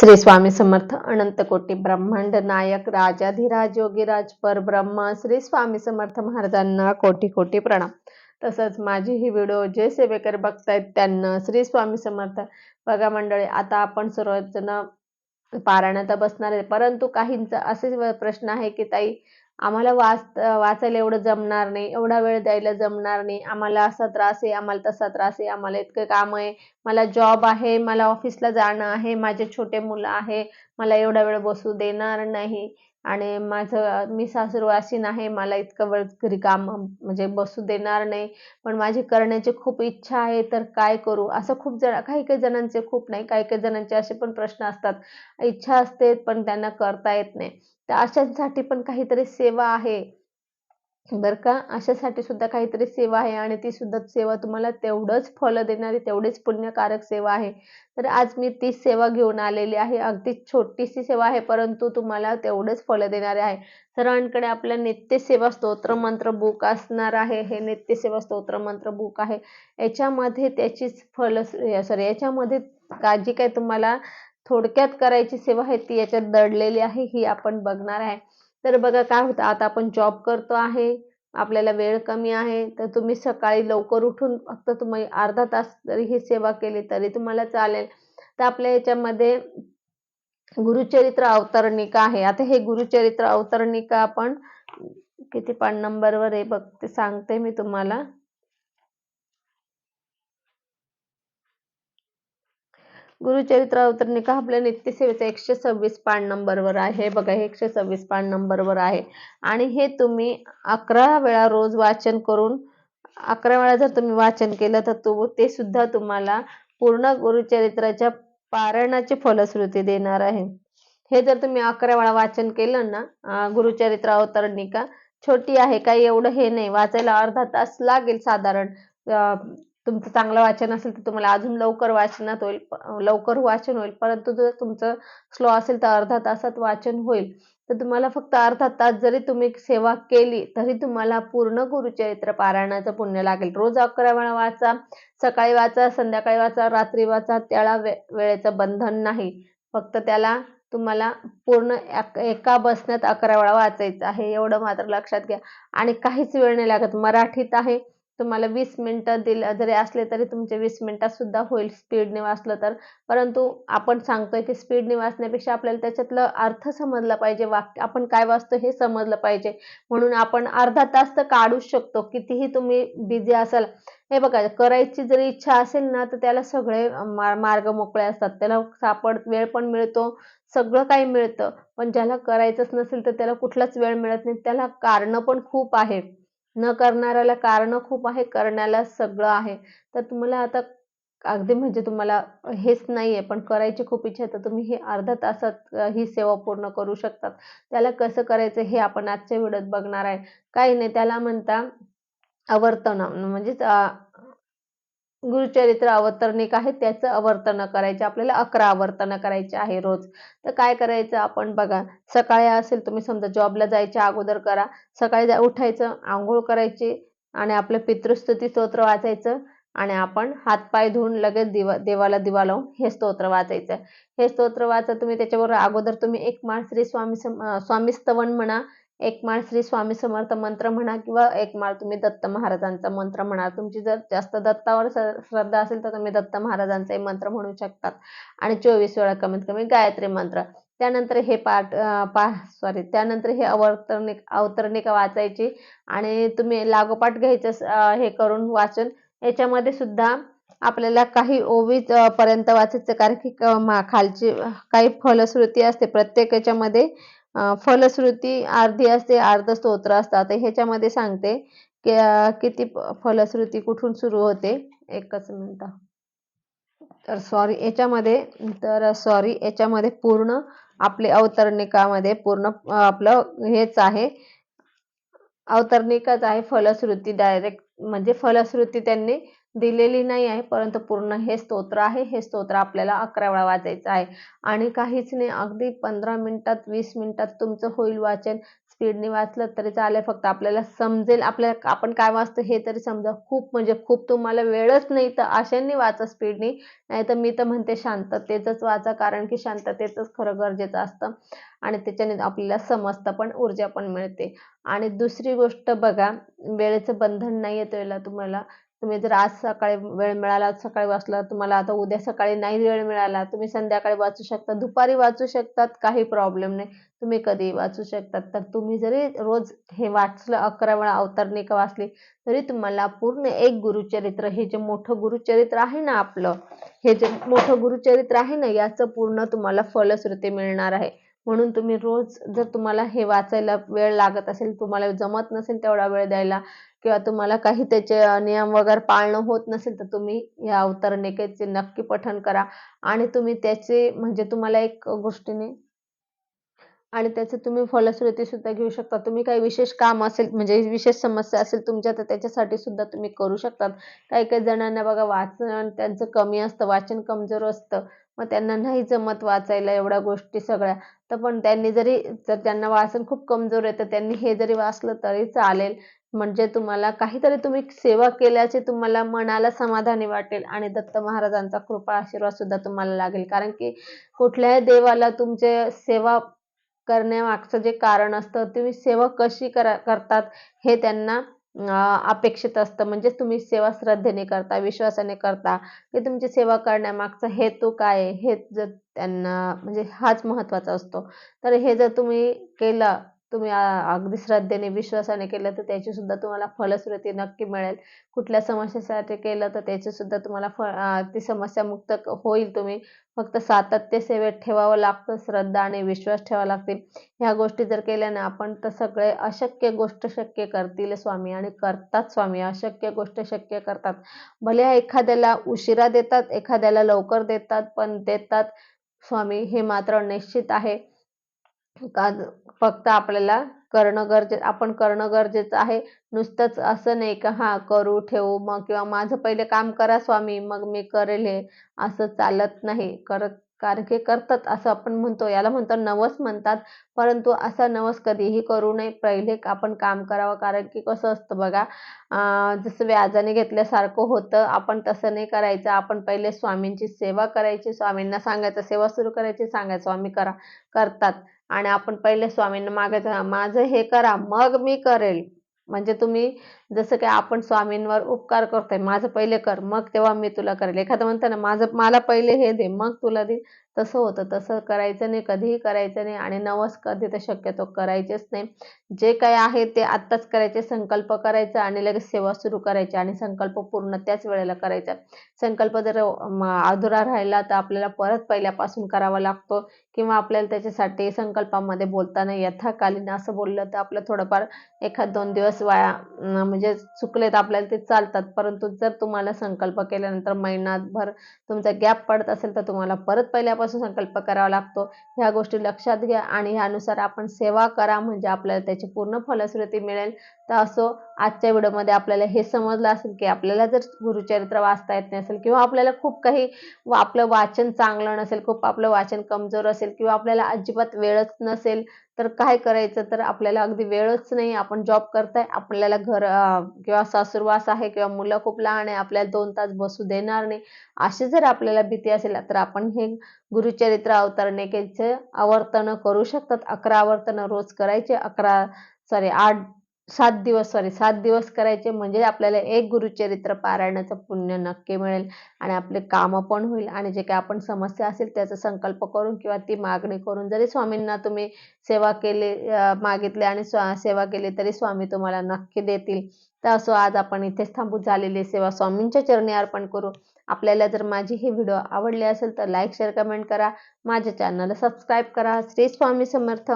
श्री स्वामी समर्थ अनंत कोटी ब्रह्मांड नायक राजाधिराज योगीराज परब्रह्म श्री स्वामी समर्थ महाराजांना कोटी कोटी प्रणाम. तसंच माझी ही व्हिडिओ जे सेवेकर बघतायत त्यांना श्री स्वामी समर्थ. बघा मंडळी आता आपण सर्वजण पारायणात बसणार आहे. परंतु काहींचा असे प्रश्न आहे की ताई आम्हाला वाच वाचायला एवढं जमणार नाही एवढा वेळ द्यायला जमणार नाही. आम्हाला असा त्रास आहे आम्हाला तसा त्रास आहे आम्हाला इतकं काम आहे. मला जॉब आहे मला ऑफिसला जाणं आहे माझे छोटे मुलं आहे मला एवढा वेळ बसू देणार नाही. आणि माझं मी सासरवासीन आहे मला इतकं वेळ घरी काम म्हणजे बसू देणार नाही. पण माझी करण्याची खूप इच्छा आहे तर काय करू? असं खूप जण काही काही जणांचे खूप नाही काही काही जणांचे असे पण प्रश्न असतात. इच्छा असते पण त्यांना करता येत नाही. तर अशांसाठी पण काहीतरी सेवा आहे. बर का? अशासाठी सुद्धा काहीतरी सेवा आहे आणि ती सुद्धा सेवा तुम्हाला तेवढंच फल देणारी तेवढीच पुण्यकारक सेवा आहे. तर आज मी ती सेवा घेऊन आलेली आहे. अगदी छोटीशी सेवा आहे परंतु तुम्हाला तेवढंच फल देणारे आहे. सर्वांकडे आपल्या नित्यसेवा स्तोत्र मंत्र बुक असणार आहे. हे नित्यसेवा स्तोत्र मंत्र बुक आहे. याच्यामध्ये त्याचीच फल सॉरी याच्यामध्ये का जी काय तुम्हाला थोडक्यात करायची सेवा आहे ती याच्यात दडलेली आहे ही आपण बघणार आहे. तर बघा काय होतं? आता आपण जॉब करतो आहे. आपल्याला वेळ कमी आहे तर तुम्ही सकाळी लवकर उठून फक्त तुम्ही अर्धा तास जरी ही सेवा केली तरी तुम्हाला चालेल. तर आपल्या याच्यामध्ये गुरुचरित्र अवतरणिका आहे. आता हे गुरुचरित्र अवतरणिका आपण किती पान नंबरवर आहे बघ ते सांगते मी तुम्हाला. गुरुचरित्र अवतरणिका आपल्या नित्यसेवेचा एकशे सव्वीस पान नंबरवर आहे. बघा हे एकशे सव्वीस पान नंबरवर आहे. आणि हे तुम्ही अकरा वेळा रोज वाचन करून अकरा वेळा जर तुम्ही वाचन केलं तर तो ते सुद्धा तुम्हाला पूर्ण गुरुचरित्राच्या पारायणाची फलश्रुती देणार आहे. हे जर तुम्ही अकरा वेळा वाचन केलं ना अं, गुरुचरित्र अवतरणिका छोटी आहे काही एवढं हे नाही. वाचायला अर्धा तास लागेल साधारण तुमचं चांगलं वाचन असेल तर तुम्हाला अजून लवकर वाचनात होईल लवकर वाचन होईल. परंतु जर तुमचं स्लो असेल तर अर्धा तासात वाचन होईल. तर तुम्हाला फक्त अर्धा तास जरी तुम्ही सेवा केली तरी तुम्हाला पूर्ण गुरुचरित्र पारायणाचं पुण्य लागेल. रोज अकरा वेळा वाचा सकाळी वाचा संध्याकाळी वाचा रात्री वाचा त्याला वे वेळेचं बंधन नाही. फक्त त्याला तुम्हाला पूर्ण एक- एका बसण्यात अकरा वेळा वाचायचं आहे. एवढं मात्र लक्षात घ्या. आणि काहीच वेळ नाही लागत. मराठीत आहे तुम्हाला वीस मिनिटं दिलं जरी असले तरी तुमचे वीस मिनिटात सुद्धा होईल स्पीडने वाचलं तर. परंतु आपण सांगतोय की स्पीडने वाचण्यापेक्षा आपल्याला त्याच्यातलं अर्थ समजला पाहिजे वाक्य आपण काय वाचतो हे समजलं पाहिजे. म्हणून आपण अर्धा तास तर काढूच शकतो कितीही तुम्ही बिझी असाल. हे बघा करायची जरी इच्छा असेल ना तर त्याला सगळे मा- मार्ग मोकळे असतात. त्याला सापड वेळ पण मिळतो सगळं काही मिळतं. पण ज्याला करायचंच नसेल तर त्याला कुठलाच वेळ मिळत नाही. त्याला कारणं पण खूप आहे. न करणाऱ्याला कारण खूप आहे करण्याला सगळं आहे. तर तुम्हाला आता अगदी म्हणजे तुम्हाला हेच नाही आहे पण करायची खूप इच्छा आहे तर तुम्ही हे अर्ध्या तासात ही सेवा पूर्ण करू शकतात. त्याला कसं करायचं हे आपण आजच्या व्हिडिओत बघणार आहे. काही नाही त्याला म्हणता अवर्तन म्हणजेच गुरुचरित्र अवतरणिक आहे त्याचं अवर्तन करायचे आपल्याला अकरा अवर्तन करायचे आहे रोज. तर काय करायचं आपण बघा सकाळी असेल तुम्ही समजा जॉबला जायच्या अगोदर करा सकाळी जा- उठायचं आंघोळ करायची आणि आपलं पितृस्तुती स्तोत्र वाचायचं आणि आपण हातपाय धुवून लगेच दिवा देवाला दिवा लावून हे स्तोत्र वाचायचं. हे स्तोत्र वाचा तुम्ही त्याच्याबरोबर अगोदर तुम्ही एक माळ श्री स्वामी सम- स्वामी स्तवन म्हणा एक माळ श्री स्वामी समर्थ मंत्र म्हणा किंवा एक माळ तुम्ही दत्त महाराजांचा मंत्र म्हणा. तुमची जर जास्त दत्तावर श्रद्धा असेल तर तुम्ही दत्त महाराजांचाही मंत्र म्हणू शकतात. आणि चोवीस वेळा कमीत कमी गायत्री मंत्र. त्यानंतर हे पाठ पा सॉरी त्यानंतर हे अवतरणिक अवतरणिका वाचायची आणि तुम्ही लागोपाठ घ्यायचं हे करून वाचन याच्यामध्ये सुद्धा आपल्याला काही ओवी पर्यंत वाचायचं. कारण की खालची काही फलश्रुती असते. प्रत्येक याच्यामध्ये फलश्रुती अर्धी असते अर्ध स्तोत्र असतात तर ह्याच्यामध्ये सांगते की किती फलश्रुती कुठून सुरू होते? एकच मिनिट. तर सॉरी याच्यामध्ये तर सॉरी याच्यामध्ये पूर्ण आपले अवतरणिकामध्ये पूर्ण आपलं हेच आहे. अवतरणिकाच आहे फलश्रुती डायरेक्ट म्हणजे फलश्रुती त्यांनी दिलेली नाही आहे परंतु पूर्ण हे स्तोत्र आहे. हे स्तोत्र आपल्याला अकरा वेळा वाचायचं आहे. आणि काहीच नाही अगदी पंधरा मिनिटात वीस मिनिटात तुमचं होईल वाचन. स्पीडने वाचलं तरी चालेल. फक्त आपल्याला समजेल. आपल्याला आपण काय वाचतो हे तरी समजा खूप म्हणजे खूप तुम्हाला वेळच नाही तर अशांनी वाचा स्पीडनी नाही तर मी तर म्हणते शांततेचंच वाचा कारण की शांततेतच खरं गरजेचं असतं. आणि त्याच्याने आपल्याला समजतं पण ऊर्जा पण मिळते. आणि दुसरी गोष्ट बघा वेळेचं बंधन नाही येतो त्याला तुम्हाला. तुम्ही जर आज सकाळी वेळ मिळाला सकाळी वाचला तुम्हाला आता उद्या सकाळी नाही वेळ मिळाला तुम्ही संध्याकाळी वाचू शकता दुपारी वाचू शकतात काही प्रॉब्लेम नाही. तुम्ही कधी वाचू शकतात. तर तुम्ही जरी रोज हे वाचलं अकरा वेळा अवतरणिका वाचली तरी तुम्हाला पूर्ण एक गुरुचरित्र हे जे मोठं गुरुचरित्र आहे ना आपलं हे जे मोठं गुरुचरित्र आहे ना याचं पूर्ण तुम्हाला फलश्रुती मिळणार आहे. म्हणून तुम्ही रोज जर तुम्हाला हे वाचायला वेळ लागत असेल तुम्हाला जमत नसेल तेवढा वेळ द्यायला किंवा तुम्हाला काही त्याचे नियम वगैरे पाळणं होत नसेल तर तुम्ही या अवतरणिकेचे नक्की पठण करा. आणि तुम्ही त्याचे म्हणजे तुम्हाला एक गोष्टीने आणि त्याचे तुम्ही फलश्रुती सुद्धा घेऊ शकता. तुम्ही काही विशेष काम असेल म्हणजे विशेष समस्या असेल तुमच्या तर त्याच्यासाठी सुद्धा तुम्ही करू शकतात. काही काही जणांना बघा वाचन त्यांचं कमी असतं वाचन कमजोर असतं. मग त्यांना नाही जमत वाचायला एवढ्या गोष्टी सगळ्या. तर पण त्यांनी जरी जर त्यांना वाचन खूप कमजोर आहे तर त्यांनी हे जरी वाचलं तरी चालेल. म्हणजे तुम्हाला काहीतरी तुम्ही सेवा केल्याचे तुम्हाला मनाला समाधानी वाटेल आणि दत्त महाराजांचा कृपा आशीर्वाद सुद्धा तुम्हाला लागेल. कारण की कुठल्याही देवाला तुमचे सेवा करण्यामागचं जे कारण असतं तुम्ही सेवा कशी करा करतात हे त्यांना अपेक्षित असतं. म्हणजेच तुम्ही सेवा श्रद्धेने करता विश्वासाने करता. की तुमची सेवा करण्यामागचा हेतू काय आहे? हे जर त्यांना म्हणजे हाच महत्त्वाचा असतो. तर हे जर तुम्ही केलं तुम्ही अगदी श्रद्धेने विश्वासाने केलं तर त्याची सुद्धा तुम्हाला फलश्रुती नक्की मिळेल. कुठल्या समस्येसाठी केलं तर त्याची सुद्धा तुम्हाला फ ती समस्या मुक्त होईल तुम्ही. फक्त सातत्य सेवेत ठेवावं लागतं श्रद्धा आणि विश्वास ठेवावा लागतील. ह्या गोष्टी जर केल्या ना आपण तर सगळे अशक्य गोष्ट शक्य करतील स्वामी आणि करतात स्वामी. अशक्य गोष्ट शक्य करतात. भले एखाद्याला उशिरा देतात एखाद्याला लवकर देतात पण देतात स्वामी हे मात्र निश्चित आहे. का फक्त आपल्याला करणं गरजे आपण करणं गरजेचं आहे. नुसतंच असं नाही का हां करू ठेवू मग किंवा माझं पहिले काम करा स्वामी मग मी करेल हे. असं चालत नाही. करत कारण की करतात असं आपण म्हणतो. याला म्हणतो नवस म्हणतात. परंतु असा नवस कधीही करू नये. पहिले आपण काम करावं. कारण की कसं असतं बघा जसं व्याजाने घेतल्यासारखं होतं. आपण तसं नाही करायचं. आपण पहिले स्वामींची सेवा करायची. स्वामींना सांगायचं. सेवा सुरू करायची. सांगायचं स्वामी करा. करतात. आणि आपण पहिले स्वामींना मागायचं. माझं हे करा मग मी करेल. म्हणजे तुम्ही जसं की आपण स्वामींवर उपकार करतोय माझं पहिले कर मग तेव्हा मी तुला करेल. एखादं म्हणतं ना माझं मला पहिले हे दे मग तुला दे. तसं होतं. तसं करायचं नाही कधीही करायचं नाही आणि नवस कधी तर शक्यतो करायचेच नाही. जे काही आहे ते आत्ताच करायचे संकल्प करायचा आणि लगेच सेवा सुरू करायची आणि संकल्प पूर्ण त्याच वेळेला करायचा. संकल्प जर अधुरा राहिला तर आपल्याला परत पहिल्यापासून करावा लागतो किंवा आपल्याला त्याच्यासाठी संकल्पामध्ये बोलताना यथाकालीन असं बोललं तर आपलं थोडंफार एखाद दोन दिवस वाया म्हणजे चुकले तर आपल्याला ते चालतात. परंतु जर तुम्हाला संकल्प केल्यानंतर महिनाभर तुमचा गॅप पडत असेल तर तुम्हाला परत पहिल्यापासून संकल्प करावा लागतो. ह्या गोष्टी लक्षात घ्या आणि ह्यानुसार आपण सेवा करा म्हणजे आपल्याला त्याची पूर्ण फलश्रुती मिळेल. तर असो आजच्या व्हिडिओमध्ये आपल्याला हे समजलं असेल की आपल्याला जर गुरुचरित्र वाचता येत नसेल किंवा आपल्याला खूप काही आपलं वाचन चांगलं नसेल खूप आपलं वाचन कमजोर असेल किंवा आपल्याला अजिबात वेळच नसेल तर काय करायचं? तर आपल्याला अगदी वेळच नाही. आपण जॉब करताय आपल्याला घर किंवा सासूरवास आहे किंवा मुलं खूप लहान आहे आपल्याला दोन तास बसू देणार नाही. अशी जर आपल्याला भीती असेल तर आपण हे गुरुचरित्र अवतरणिकेचे आवर्तन करू शकतात. अकरा आवर्तन रोज करायचे. अकरा सॉरी आठ सात दिवस सॉरी सात दिवस करायचे म्हणजे आपल्याला एक गुरुचरित्र पारायणाचं पुण्य नक्की मिळेल आणि आपले कामं पण होईल आणि जे काही आपण समस्या असेल त्याचा संकल्प करून किंवा ती मागणी करून जरी स्वामींना तुम्ही सेवा केली मागितले आणि स्वा सेवा केली तरी स्वामी तुम्हाला नक्की देतील. तर असो आज आपण इथेच थांबू झालेली सेवा स्वामींच्या चरणी अर्पण करू. आपल्याला जर माझी ही व्हिडिओ आवडली असेल तर लाईक शेअर कमेंट करा. माझ्या चॅनलला सबस्क्राईब करा. श्री स्वामी समर्थ.